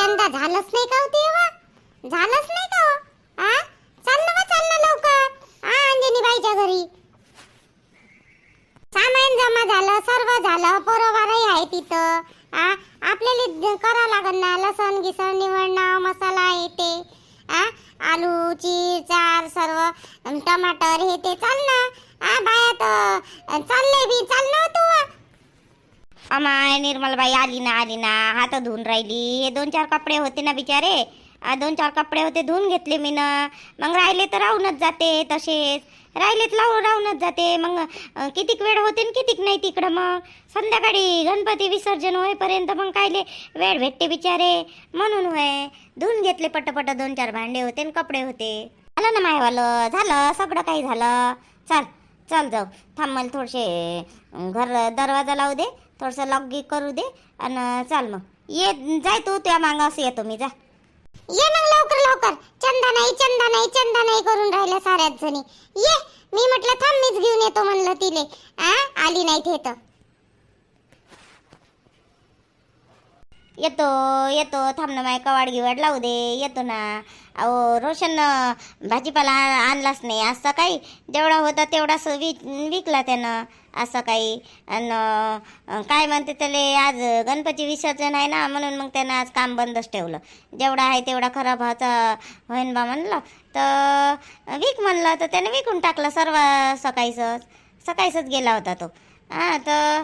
चंदा झालंच नाही का हो तेव्हा झालंच नाही का हो? आ? चाल ना चाल ना लवकर. आ अंजनी बाईच्या घरी. सामान जमा झालं सर्व झालं पोरोबारही आहे तिथं. आ आपल्याला करा लागल ना लसण गिसण निवडणं मसाला आहे ते. आ आलू चीर चार सर्व टमाटर हे ते. चाल ना. आ बाया तर चालले बी चाल ना हो तू अमाय निर्मलबाई आली ना आली ना. हात धुवून राहिली. हे दोन चार कपडे होते ना बिचारे. दोन चार कपडे होते धुवून घेतले मी ना. मग राहिले तर राहूनच जाते तसेच. राहिलेत लावून राहूनच जाते. मग कितीक वेळ होते ना कितीक नाही तिकडं मग. संध्याकाळी गणपती विसर्जन होईपर्यंत मग कायले वेळ भेटते बिचारे. म्हणून होय धुवून घेतले पटपट दोन चार भांडे होते न कपडे होते. झालं ना मायवालं? झालं. सगळं काही झालं. चल चल जाऊ. थांब मला थोडेसे घर दरवाजा लावू दे. थोडंसं गी करू दे आणि चाल मग. ये जाय तू त्या मागं असं येतो मी जा. ये मग लवकर लवकर. चंदा नाही चंदा नाही चंदा नाही करून राहिल्या साऱ्याच जणी. ये मी म्हटलं थांब मीच घेऊन येतो म्हणलं तिले. आ आली नाही ते तर. येतो येतो थांब ना माय कवाड गिवाड लावू दे. येतो ना. अहो रोशन भाजीपाला आणलाच नाही. आज सकाळी जेवढा होता तेवढाच विक विकला त्यानं. आज सकाळी आणि काय म्हणते त्याले आज गणपती विसर्जन आहे ना म्हणून मग त्यानं आज काम बंदच ठेवलं. जेवढा आहे तेवढा खराब भावचा होईन बा म्हणलं. तर विक म्हणलं तर त्याने विकून टाकलं सर्व सकाळीच सकाळीच गेला होता तो. हा तर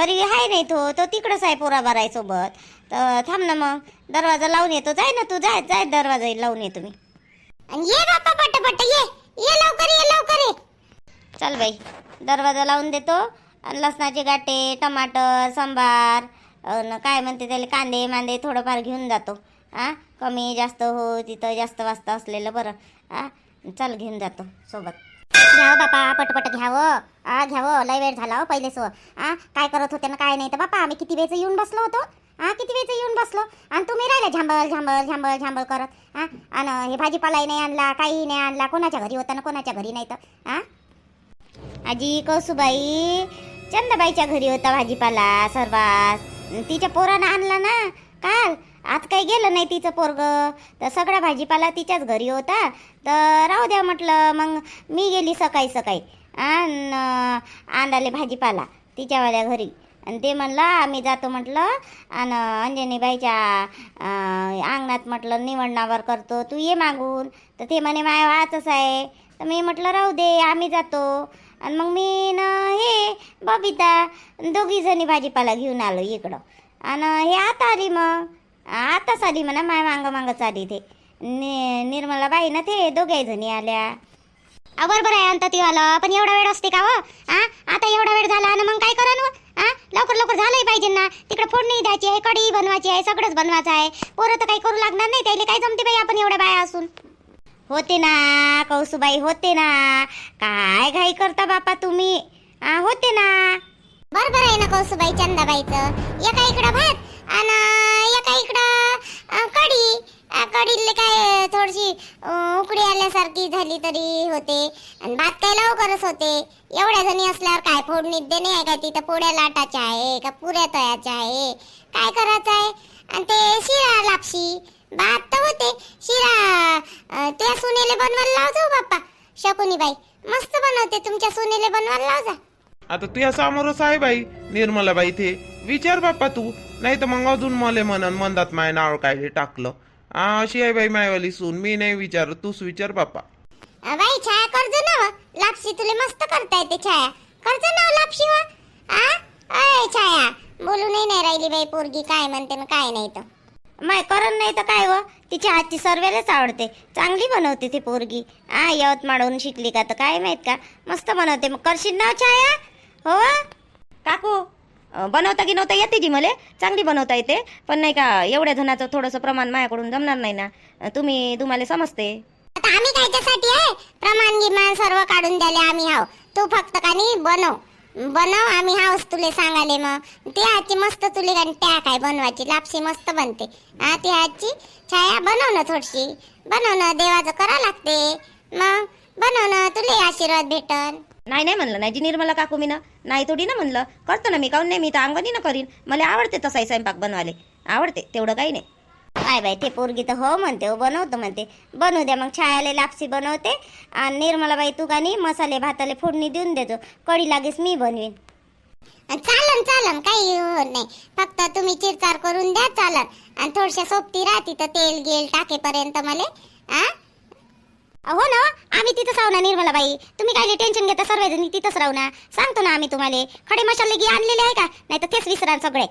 घरी आहे नाही तो तो तिकडंच आहे पोरा बाराय सोबत. तर थांब ना मग दरवाजा लावून येतो. जाय ना तू जाय जाय दरवाजा लावून येतो मी ये बाप्पा पट पट ये. ये लवकर ये लवकर ये. चल बाई. दरवाजा लावून देतो. आणि लसणाचे गाठे टमाटर सांबार अन काय म्हणते त्याला कांदे मांदे थोडंफार घेऊन जातो. हा कमी जास्त हो तिथं जास्त वाजता असलेलं बरं. हा चल घेऊन जातो सोबत. घ्यावं हो बापा पटपट घ्यावं हो. आ घ्यावं हो, लय वेळ झाला हो पहिले सो. आ काय करत होते ना काय नाही तर बापा आम्ही किती वेळचं येऊन बसलो होतो? हा किती वेळचं येऊन बसलो? आणि तुम्ही राहिले झांबल झांबल झांबल झांबळ करत. हा आणि हे भाजीपालाही नाही आणला काही नाही आणला कोणाच्या घरी होता ना कोणाच्या घरी नाही तर. हा आजी कौसुबाई चंदाबाईच्या घरी होता भाजीपाला सर्वात. तिच्या पोरानं आणला ना काल. आज काही गेलं नाही तिचं पोरग. तर सगळा भाजीपाला तिच्याच घरी होता. तर राहू द्या म्हटलं मग मी गेली सकाळी सकाळी. आण आणाले भाजीपाला तिच्यावाल्या घरी. आणि ते म्हणलं आम्ही जातो म्हटलं. आणि अंजनीबाईच्या अंगणात म्हटलं निवडणावर करतो. तू ये मागून. तर ते म्हणे माया वाचच आहे. तर मी म्हटलं राहू दे आम्ही जातो. आणि मग मी न हे बबिता दोघीजणी भाजीपाला घेऊन आलो इकडं. आणि हे आता आली मग. आताच आली म्हणा माय मांग मागच आली ते. नि निर्मला बाई ना ते दोघे जणी आल्या. बरोबर आहे अंत ती आलं पण एवढा वेळ असते का हो? आ आता एवढा वेळ झाला ना मग काय करा ना हो? लवकर लवकर झालंही पाहिजे ना. तिकडे फोडणी द्यायची आहे कढी बनवायची आहे सगळंच बनवायचं आहे. पोरं तर काही करू लागणार नाही त्याला काय जमते बाई आपण एवढ्या बाया असून? होते ना कौसुबाई होते ना. काय घाई करता बापा तुम्ही? आ, होते ना. बरोबर आहे ना कौसुबाई चंदाबाईचं. एका इकडं भात आणि एका इकडं अ, कढी. कढीले काय थोडीशी उकडी आल्यासारखी झाली तरी होते. आणि भात काय लवकरच होते. एवढ्या जणी असल्यावर काय फोडणी देणे आहे का तिथं? पोळ्या लाटाच्या आहे का? पुऱ्या तयाच्या आहे. काय करायचं आहे? आणि ते शिरा लापशी. भात तर होते. शिरा त्या सुनेले बनवायला लाव जाऊ बाप्पा. शकुनी बाई मस्त बनवते. तुमच्या सुनेले बनवायला लाव जा. आता तुझ्या समोरच आहे बाई निर्मला बाई ते विचार बाप्पा तू. नाही तर मग अजून मले म्हणन मंदात माय नाव काय टाकलं. हा अशी आहे बाई मायवाली सून. मी नाही विचार तूच विचार बाप्पा. अ, बाई छाया कर्ज ना व. लापशी तुले मस्त करता येते छाया. कर्ज ना व लापशी वा. आ? अय छाया. बोलू नाही नाही राहिली बाई पोरगी. काय म्हणते ना काय नाही तर माय करण नाही तर काय व तिच्या हातची सर्वेलाच आवडते. चांगली बनवते ती पोरगी. आ यवतमाळहून शिकली का तर काय माहीत का? मस्त बनवते. मग करशील ना छाया? हो? काकू बनवता की नव्हता येते जी मले. चांगली बनवता येते. पण नाही का एवढ्या जणाचं थोडंसं प्रमाण माझ्याकडून जमणार नाही ना. तुम्ही तुम्हाला समजते. आता आम्ही कायच्यासाठी आहे? प्रमाण गिमान सर्व काढून द्याले आम्ही हाव तू फक्त कानी बनव. बनव आम्ही हाऊस तुले सांगाले मग. ते आजची मस्त तुले आणि त्या काय बनवायची लापशी मस्त बनते. हा ती आजची छाया बनव ना थोडीशी. बनव ना देवाचं करा लागते. मग बनव ना तुले आशीर्वाद भेटल नाही नाही म्हणलं नाही जी निर्मला काकू मी ना नाही थोडी ना म्हणलं. करतो ना मी काऊन नाही मी तर अंगणी ना करीन. मला आवडते तसाही स्वयंपाक बनवाले आवडते तेवढं काही नाही. काय बाई ते पोरगी तर हो म्हणते हो बनवतो म्हणते. बनवू द्या मग छायाले लापसी बनवते. आणि निर्मलाबाई तू का नाही मसाले भाताले फोडणी देऊन देतो. कढी लागेस मी बनवीन. चालन चालन काही होत नाही. फक्त तुम्ही चिरचार करून द्या चालन. आणि थोडशा सोबती राहती तर तेल गेल टाकेपर्यंत मले आ? हो ना आम्ही तिथंच राहू ना निर्मलाबाई. तुम्ही काय टेन्शन घेता सर्वजणी तिथंच राहू ना. सांगतो ना आम्ही तुम्हाला. खडे मसाले घे आणलेले आहे का? नाही तर तेच विसरा सगळे.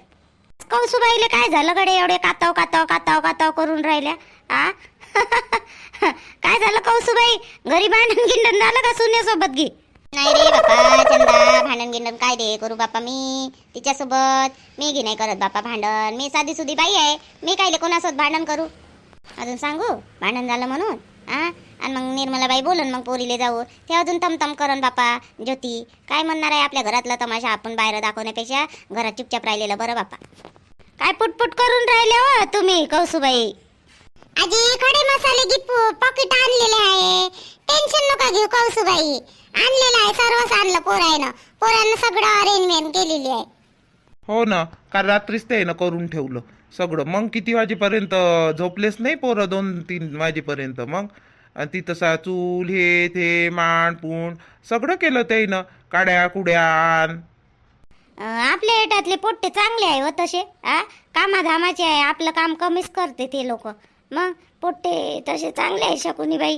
कौसुबाईले काय झालं गडे एवढे काताव काताव काताव काताव करून राहिल्या. आ? काय झालं कौसुबाई? घरी भांडण गिंडण झालं का सुन्यासोबत घे? नाही रे बापा चंदा भांडण गिंडण काय रे करू बापा मी? तिच्यासोबत. मी घे नाही करत बापा भांडण. मी साधी सुधी बाई आहे. मी काय कोणासोबत भांडण करू? अजून सांगू? भांडण झालं म्हणून? आ? आणि मग निर्मलाबाई बोलन मग पोरीले जाऊ. ते अजून तमतम करन बापा ज्योती. काय म्हणणार आहे आपल्या घरातला तमाशा आपण बाहेर दाखवण्यापेक्षा? घरात चुपचाप राहिलेलं बरं बापा. काय पुटपुट करून राहिले हो तुम्ही कौसुबाई? आजी खडे मसाले गी पॉकेट आणलेले आहे. टेन्शन नका घेऊ कौसुबाई. आणलेलं आहे सर्वच आणलं पोरायनं. पोरानं सगळं अरेंजमेंट केलेली आहे. हो ना काल रात्रीच ते ना करून ठेवलं. सगळं. मग किती वाजेपर्यंत झोपलेच नाही पोरं दोन तीन वाजेपर्यंत? मग? आणि तिथं सा चूल हे ते मांड पूण सगळं केलं त्याईनं. काड्या कुड्या आण. आपल्या एटातले पोट्टे चांगले आहे हो तसे. आ कामाधामाचे आहे. आपलं काम कमीच करते ते लोक. मग? पोट्टे तसे चांगले आहे शकुनी बाई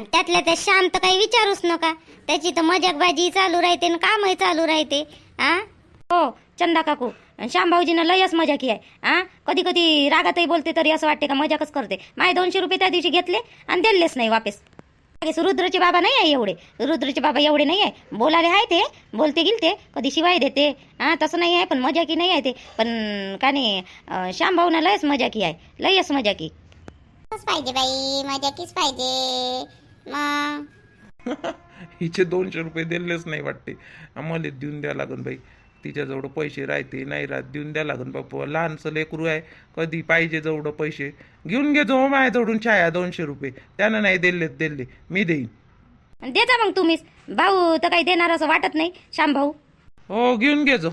त्यातल्या त्या शांत काही विचारूच नका. त्याची तर मजाकबाजी चालू राहते आणि कामही चालू राहते. आ हो चंदा काकू. श्याम भाऊजीनं लयच मजा की आहे. आ? कधी कधी रागातही बोलते तरी असं वाटते का मजाकच करते. माझे दोनशे रुपये त्या दिवशी घेतले आणि दिलेच नाही वापस. रुद्रचे बाबा नाही आहे एवढे. रुद्रचे बाबा एवढे नाही आहे. बोलाले आहे ते बोलते गेलते कधी शिवाय देते. हा तसं नाही आहे पण मजा की नाही आहे ते. पण का नाही श्याम भाऊनं लयच मजा की आहे. लयच मजा की. पाहिजे बाई मजा कीच पाहिजे. मग हिचे दोनशे रुपये दिलेच नाही वाटते. आम्हाला देऊन द्या लागन बाई. तिच्याजवळ पैसे राहते नाही राहत देऊन द्या लागन बापू. लहानसं लेकरू आहे कधी पाहिजे जवळ पैसे. घेऊन घे जो माझ्याजवळून छाया दोनशे रुपये. त्यानं नाही दिले दिले. मी देईन. आणि देता मग तुम्हीच. भाऊ तर काही देणार असं वाटत नाही. श्याम भाऊ. हो घेऊन घे जो.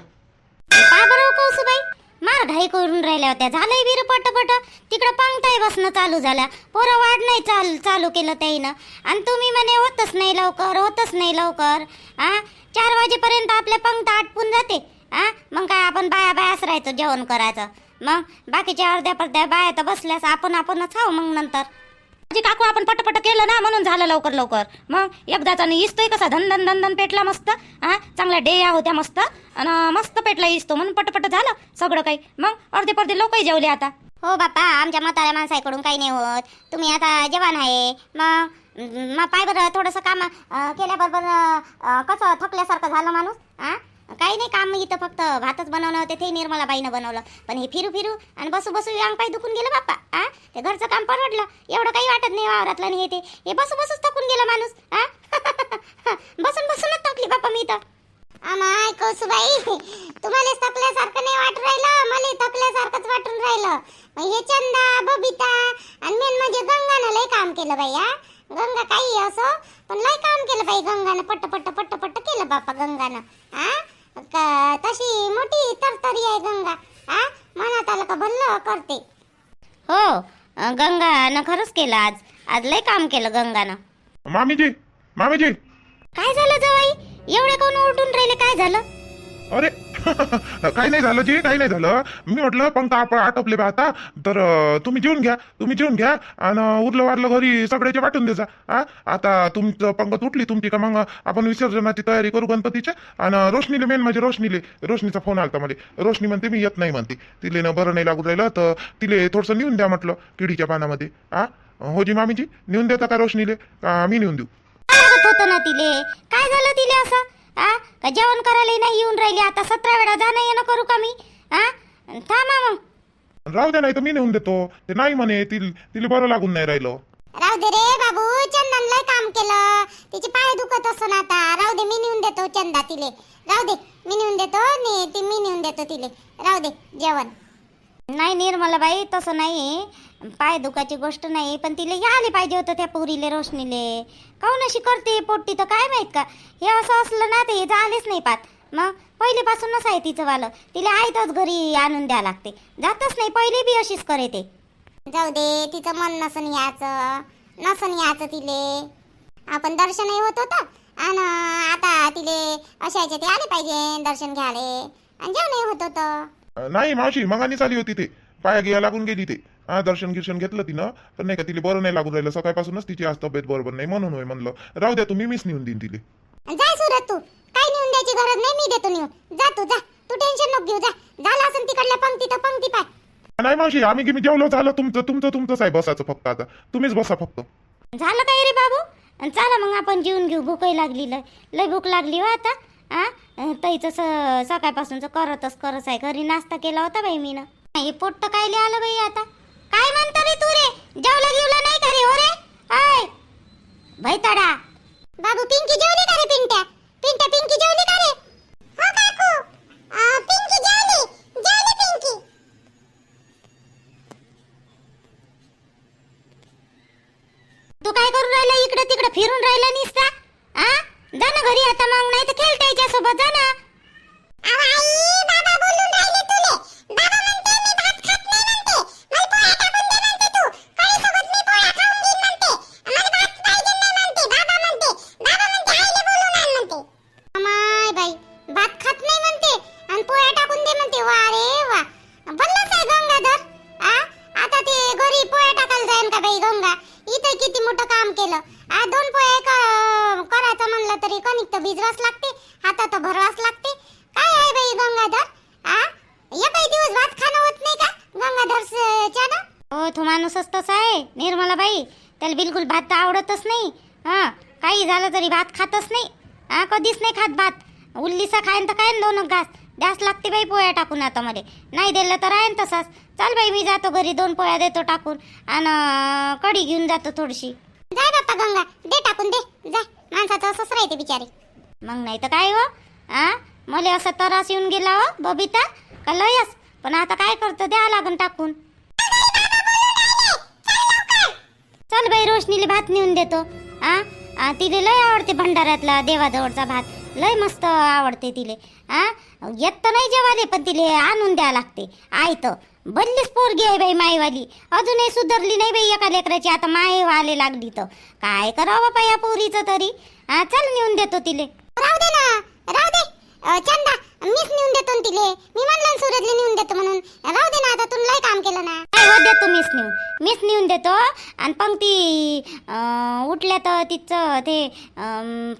काय बरं कौसुबाई? मार घाई करून राहिल्या होत्या. झालंय बिर पटपट. तिकडं पांगताय बसणं चालू झाल्या. पोरं वाढ नाही चाल चालू केलं त्याईनं. आणि तुम्ही म्हणे होतच नाही लवकर होतच नाही लवकर. आ? चार वाजेपर्यंत आपल्या पंक्त आटपून जाते आ? मग काय आपण बाया बायाच राहायचं जेवण करायचं. मग बाकीच्या अर्ध्या पडद्या बाया तर बसल्यास आपण आपणच खाऊ मग नंतर. म्हणजे काकू आपण पटपट केलं ना म्हणून झालं लवकर लवकर. मग एकदाचा इस्तोय कसा? धन धन धन धन पेटला मस्त हा चांगल्या डेया होत्या मस्त आणि मस्त पेटला इस्तो म्हणून पटपट झालं सगळं काही. मग अर्धे पर्धे लोकही जेवले आता. हो बापा आमच्या म्हाताऱ्या माणसाकडून काही नाही होत. तुम्ही आता जवान आहे. मग मग पाय बरं थोडंसं काम केल्याबरोबर कसं थकल्यासारखं झालं माणूस आ? काही नाही काम इथं फक्त भातच बनवलं होते ते निर्मला बाईनं बनवलं. पण हे फिरू फिरू आणि बसू बसू अंग पाय दुखून गेलं बाप्पा आ? ते घरचं काम परवडलं. एवढं काही वाटत नाही वावरातलं नाही हे ते. हे बसू बसूच थकून गेलं माणूस आ? बसून बसूनच थकली बाप्पा मी तर आमाय कौसुबाई तुम्हाला थकल्यासारखं नाही वाटून राहिलं मला थकल्यासारखंच वाटून राहिलं. हे चंदा बबिता आणि मेन म्हणजे गंगानं लय काम केलं बाई हा गंगा काही असो पण लय काम केलं बाई गंगानं. पट्ट पट्ट पट्ट पट्ट केलं बाप्पा गंगानं हा तशी मोठी तरतरी आहे गंगा. हा मनात आलं का भल्लं करते. हो गंगानं खरंच केलं आज. आज लय काम केलं गंगानं. मामीजी मामीजी. काय झालं जवाई? एवढे कोण ओरडून राहिले? काय झालं? अरे काही नाही झालं जी काही नाही झालं. मी म्हटलं पंखा आपण आटोपले बा आता. तर तुम्ही जेवून घ्या तुम्ही जेवून घ्या आणि उरलं वारलं घरी सगळ्याचे वाटून द्याचा हा आता तुमचं पंगत उठली तुमची का मग आपण विसर्जनाची तयारी करू गणपतीच्या आणि रोशनीले मेन म्हणजे रोशनीले रोशनीचा फोन आला मला. रोशनी म्हणते मी येत नाही म्हणते. तिले ना बरं नाही लागू राहिलं तर तिले थोडंसं नेऊन द्या म्हटलं किडीच्या पानामध्ये हा हो जी मामीजी नेऊन देता का रोशनीले? का मी नेऊन देऊ? काय होतं ना तिले. काय झालं तिले असं? आ? का जेवण करायला नाही येऊन राहिली आता? सतरा वेळा जाणं येणं करू का मी? आ? थांबा मग. राहू द्या नाही तर मी नेऊन देतो. ते नाही म्हणे तील तिला बरं लागून नाही राहिलं. राहू दे रे बाबू चंदन लय काम केलं. तिचे पाय दुखत असं आता. राहू दे मी नेऊन देतो चंदा तिले. राहू दे मी नेऊन देतो ने ती मी नेऊन देतो तिले. राहू दे जेवण. नाही निर्मला बाई तसं नाही. पाय दुखाची गोष्ट नाही पण तिले या आले पाहिजे होतं त्या पुरीले रोशनीले. काऊन अशी करते पोट्टी तर काय माहीत का? हे असं असलं ना ते झालेच नाही पात मग पहिलेपासूनच आहे तिचं वालं. तिला आहेतच घरी आणून द्या लागते. जातच नाही पहिले बी अशीच करे ते. जाऊ दे तिचं मन नसन याचं नसन याचं तिले. आपण दर्शनही होत होतं. आणि आता तिले अशायचे ते आले पाहिजे दर्शन घ्यायला. आणि जेवणही होत होतं. नाही मावशी मगानीच आली होती ते. पाया गिया लागून गेली ते. हा दर्शन गिर्शन घेतलं तिनं पण नाही का तिला बरं नाही लागून राहिलं. सकाळपासूनच तिची आज तब्येत बरोबर नाही म्हणून होय म्हणलं. राहू द्या तुम्ही मीच नेऊन देईन तिले. जाय सुरत तू. काय नेऊन द्यायची गरज नाही मी देतो नेऊन. जा तू जा. तू टेन्शन नको घेऊ जा. झालं असं तिकडल्या पंक्ती तर पंक्ती पाय. नाही मावशी आम्ही की मी जेवलो झालं तुमचं तुमचं तुमचंच आहे बसाचं फक्त आता. तुम्हीच बसा फक्त. झालं काय रे बाबू? अन चला मग आपण जेवून घेऊ भूकही लागली लय. लय भूक लागली हो आता. आ? ताईचं स सकाळपासूनच करतच करत आहे. घरी नाश्ता केला होता बाई मीनं. हे पोट्ट कायले आलं बाई आता. काय म्हणता रे तू रे? जेवला गिवला नाही का रे हो रे? हाय भैताडा बाबू पिंकी जेवली का रे पिंट्या? पिंट्या पिंकी जेवली का रे? हो काकू. अं, पिंकी जेवली. जेवली पिंकी. तू काय करून राहिला? इकडे तिकडे फिरून राहिला निसता? आ? जा ना घरी आता मग नाही तर खेळता याच्यासोबत. जा ना. भिजवाच लागते हातात भरवाच लागते. काय आहे बाई गंगाधर? आ? एकही दिवस भात खाणं होत नाही का? गंगाधर च्या हो तो माणूसच तसा आहे निर्मला बाई. त्याला बिलकुल भात आवडतच नाही. हा काही झालं तरी भात खातच नाही. हा कधीच नाही खात भात. उल्लीसा खायन तर काय दोन घास. द्यास लागते बाई पोळ्या टाकून आता मध्ये नाही दिलं तर आहे तसाच. चाल बाई मी जातो घरी दोन पोळ्या देतो टाकून. आणि कढी घेऊन जातो थोडीशी. जाय बाप्पा गंगा दे टाकून दे. जाय माणसाचं असंच राहते बिचारे. मग नाही तर काय हो? आ? मला असं त्रास येऊन गेला हो बबिता. का लयच? पण आता काय करतो? द्या लागून टाकून. चल बाई रोशनीले भात नेऊन देतो. आ? आ, तिले लय आवडते भंडाऱ्यातला देवाजवळचा भात. लय मस्त आवडते तिले. आ? येत तर नाही जेवाले पण तिले आणून द्या लागते. आई तर. बदलीच पोरगी आहे बाई मायवाली अजूनही सुधारली नाही बाई एका लेकराची. आता माय व्हायला लागली तर. काय करावं बापा या पोरीचं तरी? आ चल नेऊन देतो तिले. राहू दे ना राहू दे. चंदा मीच नेऊन देतो ना तिले. मी म्हणलं ना सूरजले नेऊन देतो म्हणून. राहू दे ना आता तू लय काम केलं ना. काय हो देतो मीच नेऊन? मीच नेऊन देतो. आणि पंक्ती उठल्या तर तिचं ते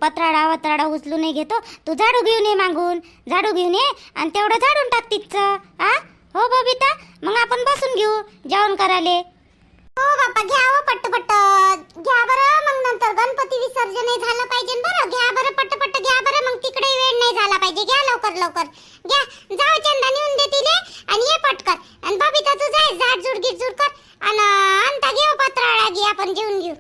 पत्राडा वत्राडा उचलू नाही घेतो. तू झाडू घेऊन ये मागून. झाडू घेऊन ये आणि तेवढं झाडून टाक तिचं. हा हो बबिता मग आपण बसून घेऊ जेवण करायले. हो बाप्पा घ्या हो पट्ट पट्ट घ्या बरं मग नंतर गणपती विसर्जन झालं पाहिजे बरं. घ्या बरं पट्ट पट्ट घ्या बरं मग तिकडे वेळ नाही झाला पाहिजे. घ्या लवकर लवकर. घ्या. जाऊ चंदा नेऊन दे तिले आणि ये पटकर आणि बबिता तू जाय झाड झुड गिरझुड कर. आणि आणता घेऊ हो पत्राळा घे आपण जेवून घेऊ.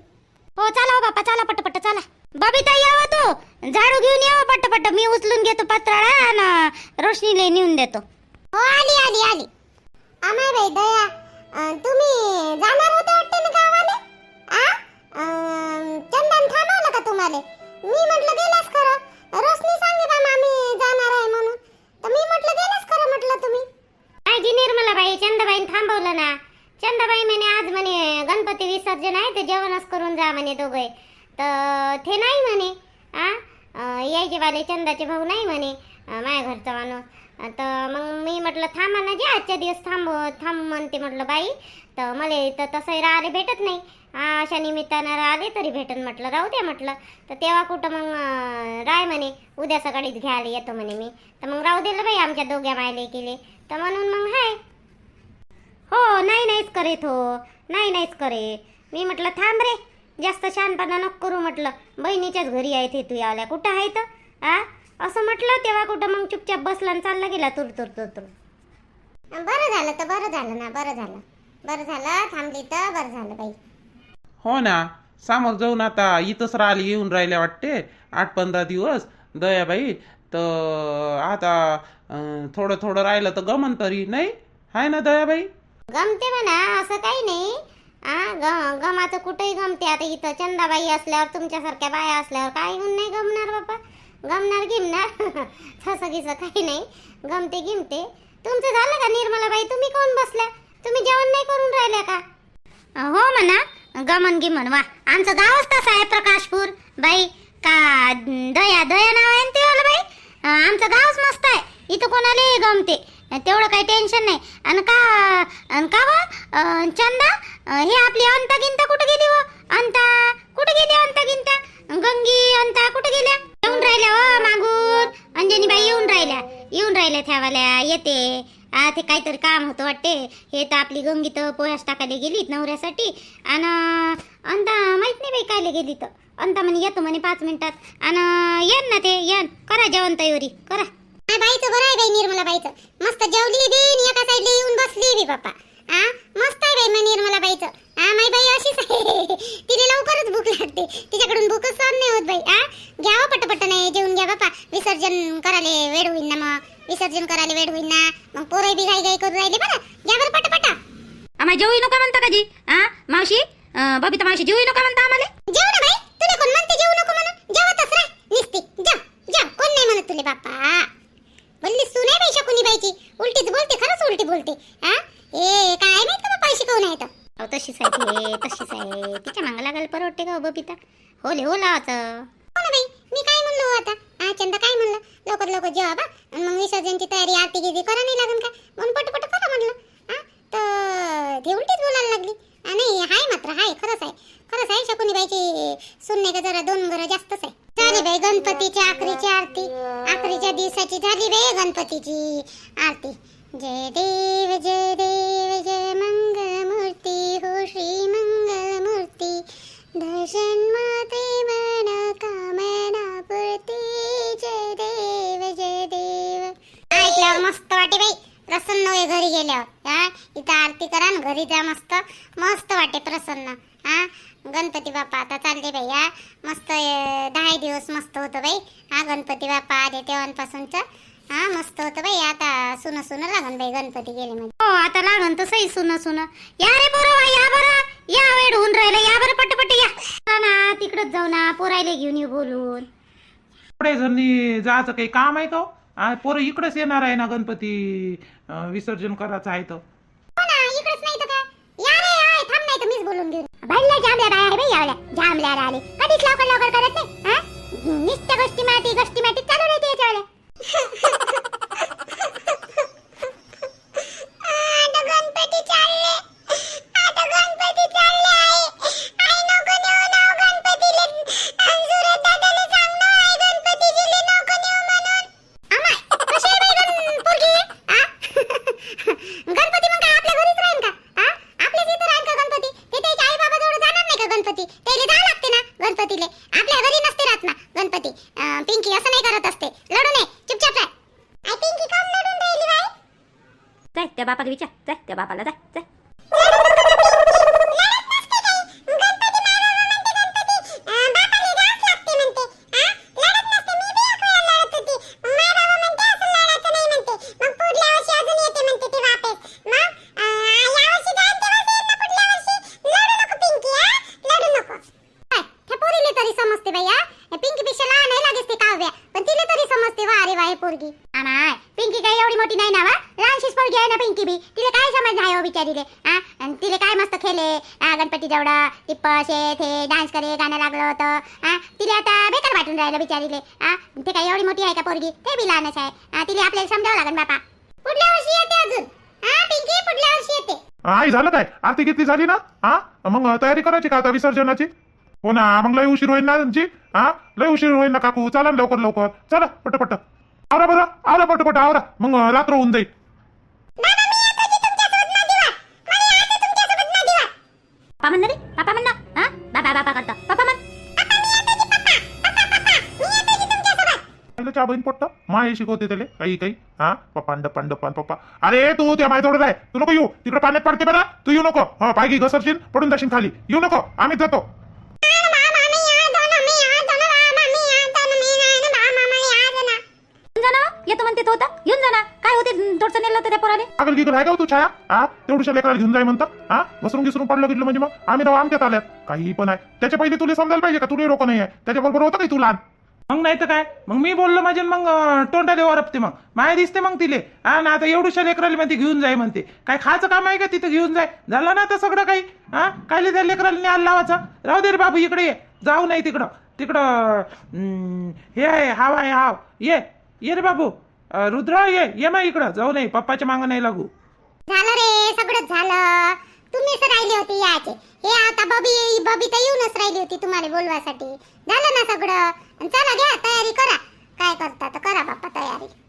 हो चला हो बापा चला पट्टपट्ट चला. बबिता यावं हो तू. झाडू घेऊन यावं हो पट्टपट्ट मी उचलून घेतो पत्राळा आणि रोशनीला नेऊन देतो. हो आली आली आली. अमाय बाई दया. तुम्ही जाणार होते वाटते ना गावाले? आ? चंदन थांबवलं का तुम्हाला? मी म्हटलं गेलास खरं. रोशनी सांगे बा जाणार आहे म्हणून? तर मी म्हटलं गेलास खरं म्हटलं तुम्ही? आजी निर्मला बाई चंदाबाईन थांबवलं ना? चंदाबाई म्हणे आज म्हणे गणपती विसर्जन आहे तर जेवणच करून जा म्हणे दोघे तर ते नाही म्हणे आ? यायचे वाले चंदाचे भाऊ नाही म्हणे माझ्या घरचा माणूस. तर मग मी म्हटलं थांबा ना जे आजच्या दिवस थांब थांब म्हणते म्हटलं बाई तर मला तर तसंही राहिले भेटत नाही. अशा निमित्तानं राहिले तरी भेटन म्हटलं राहू द्या म्हटलं. तर तेव्हा कुठं मग राय म्हणे उद्या सकाळीच घ्यायला येतो म्हणे मी. तर मग राहू दिलं बाई आमच्या दोघ्या मायले केले तर म्हणून मग हाय. हो नाही नाहीच करे हो. नाही नाहीच करे. मी म्हटलं थांब रे जास्त शहाणपणा नको करू म्हटलं. बहिणीच्याच घरी आहेत हे तू यावल्या कुठं आहे तर आ? असं म्हटलं तेव्हा कुठं मग चुपचाप बसला आणि चालला गेला तुर तुर तुर तुर. बरं झालं तर बरं झालं ना बरं झालं. बरं झालं थांबली तर बरं झालं बाई. हो ना समोर जाऊन आता इथंच राहिली येऊन राहिल्या वाटते. आठ पंधरा दिवस. दयाबाई तर आता अं, थोडं थोडं राहिलं तर गमन तरी नाही? हाय ना दयाबाई? गमते म्हणा असं काही नाही. आ ग गमाचं कुठेही गमते. आता इथं चंदाबाई असल्यावर तुमच्यासारख्या बाया असल्यावर काय होऊन नाही गमणार बापा. गमणार गिमणार. तसं गिसं काही नाही. गमते गिमते. तुमचं झालं का निर्मलाबाई? तुम्ही कोण बसल्या? तुम्ही जेवण नाही करून राहिल्या का? हो म्हणा. गमन गिमन वा. आमचं गावच तसं आहे प्रकाशपूर. बाई का दया दया नाव आहे ते बाई? आमचं गावच मस्त आहे. इथं कोणालाही गमते? तेवढं काही टेन्शन नाही. आणि का आणि का व? चंदा? हे आपली अंता गिंता कुठं गेली व? अंता कुठं राहिल्या येते. आ ते काहीतरी काम होतं वाटते. हे तर आपली गंगी तर पोह्यास टाकायला गेलीत नवऱ्यासाठी. आणि अंता माहीत नाही बाई कायला गेली तर अंता म्हणे येतो म्हणे पाच मिनिटात. आणि येन ना ते येन. करा जेवण तयारी करा. बाईचं बरं आहे बाई निर्मला बाईचं. मस्त जेवली बी एका साईडला येऊन बसली बी बाप्पा आ मस्त आहे बाई निर्मला बाईचं. माई बाई अशीच आहे. तिला लवकरच भूक लागते. तिच्याकडून भूकच सहन नाही होत बाई. आ घ्यावं पटपट नाही जेवून घ्या बाप्पा विसर्जन करायला वेळ होईल ना मग. विसर्जन करायला वेळ होईल ना मग पोरं बी घाई घाई करून राहिले बरं. घ्या बरं पटपट. आम्हाला जेवू नका म्हणता का जी? हा मावशी? बबिता मावशी जेवू नका म्हणता आम्हाला. जेव ना बाई. तुला कोण म्हणते जेवू नको म्हणून? जेवतच राह. निसती. जेव जेव कोण नाही म्हणत तुले बाप्पा बोलली सुने बाई शकुनी बाईची. उलटीच बोलते खरंच उलटी बोलते. हा ए काय माहीत अशी कोण आहे तर? अहो तशीच आहे ते तशीच आहे. तिच्या मांग लागायला परवडते का हो बबिता हो ले हो लावाचं हो ना बाई मी काय म्हणलो हो आता? हा चंदा काय म्हणलं? लवकर लवकर जेवा बा. आणि मग विसर्जनची तयारी आरती गिरती करा नाही लागन का? म्हणून पटपट करा म्हणलं. हा तर ती उलटीच बोलायला लागली. नाही हाय मात्र हाय खरंच आहे. खरंच आहे शकुनीबाईची बाईची. सुनने का जरा दोन घर जास्तच आहे. झाली बाई गणपतीची आखरीची आरती. आखरीच्या दिवसाची झाली बाई गणपतीची आरती. जय देव जय देव जय दर्शन मना कामना पुरती जय देव जय देव ऐकल्यावर मस्त वाटे बाई. प्रसन्न होय घरी गेल्यावर. हा? इथं आरती करा न घरी जा मस्त. मस्त वाटे प्रसन्न. हा? गणपती बाप्पा आता चालले बाई हा? मस्त अं, दहा दिवस मस्त होतं बाई. हा गणपती बाप्पा आले तेव्हापासूनच. हा मस्त होतं बाई. आता सुन सुन लागन बाई गणपती गेले म्हणजे. हो आता लागन तर सुन सुन. या रे पोरं या बरं. या वेळ होऊन राहिलं या बरं पटपट या. चला ना तिकडच जाऊ ना पोरायला घेऊन येऊ बोलून. पुढे जणी जायचं काही काम आहे का हो? आ, पोरं इकडेच येणार आहे ना गणपती अं, विसर्जन करायचं आहे तर. हो ना इकडेच नाही तर काय? या रे आय थांब नाही तर मीच बोलून घेऊन. भरल्या जांभल्या बाया आहे बाई यावल्या. जांभल्या आले कधीच लवकर लवकर करत नाही हा? नुसत्या गोष्टी माती गोष्टी माती चालू राहते याच्यावाल्या. आता गणपती चालले. बापाला विचार जाय त्या बापाला जाय जाय समजते बाई पिंकी पेक्षा लहान आहे लागेच ते काव्या पण तिला तरी समजते वा अरे वा हे पोरगी अमाय पिंकी काय एवढी मोठी नाही ना वा लहानशीच पोरगी आहे ना पिंकी बी तिला काय समज आहे हो बिचारीले हा आणि काय मस्त खेळले? हा गणपती जेवढं टिप्पस हे ते डान्स करे गाणं लागलं होतं हा तिले आता बेकार वाटून राहिलं बिचारीले हा ते काय एवढी मोठी आहे का पोरगी? ते बी लहानच आहे. तिले आपल्याला समजावं लागेल बापा. पुढल्या वर्षी येते अजून. हा पिंकी पुढल्या वर्षी येते. आई झालं काय? आरती किती झाली ना? हा मग तयारी करायची का आता विसर्जनाची? हो ना मग लय उशीर होईल ना तुमची हा लय उशीर होईल ना काकू? चला लवकर लवकर. चला पटपट. आवरा बरं आवरा पटपट आवरा. मग रात्र होऊन जाईल पापा म्हण रे पापा म्हण ना हा करता पापा म्हण पहिलं चहा बहीण पटत माय शिकवते त्याले. काही काही. हा? पप्पा डप्पा डप्पा पप्पा. अरे तू त्या माझ्याजवळ आहे. तू नको येऊ. तिकडे पाण्यात पडते बरं. तू येऊ नको. हा पाय घे घसरशील पडून जाशील खाली. येऊ नको. आम्ही जातो. येतो म्हणते तो होता येऊन जा ना. काय होते? थोडस नेलं होतं त्या पोराले? पागल गिगल आहे का हो तू छाया हा तेवढ्या लेकराला घेऊन जाय म्हणतं हा घसरून घिसरून पडलं गेलं म्हणजे मग? आम्ही तेव्हा आमच्यात आल्यात. काही पण आहे. त्याच्या पहिले तुला समजायला पाहिजे का? तुला रोक नाही आहे त्याच्याबरोबर होतं काही तू लहान? मग नाही तर काय? मग मी बोललो माझे मग अं, तोंडाले वरपते मग. माया दिसते मग तिले. हा ना आता एवढ्या लेकराला म्हणते घेऊन जाय म्हणते. काय खायचं काम आहे का तिथं? घेऊन जाय. झालं ना आता सगळं काही? हा काय त्या लेकराला न्यायला लावायचं? राहू दे रे बाबू इकडे ये. जाऊ नाही तिकडं. तिकडं हे आहे हाव आहे हाव. ये. ये रे बाबू. अं, रुद्र ये ये मग इकडं जाऊ नाही पप्पाच्या मागं नाही लागू. झालं रे सगळंच झालं. तुम्हीच राहिले होते याचे. हे आता बबी बबी तर येऊनच राहिली होती तुम्हाला बोलवासाठी. झालं ना सगळं. आणि चला घ्या तयारी करा. काय करता तर करा बाप्पा तयारी.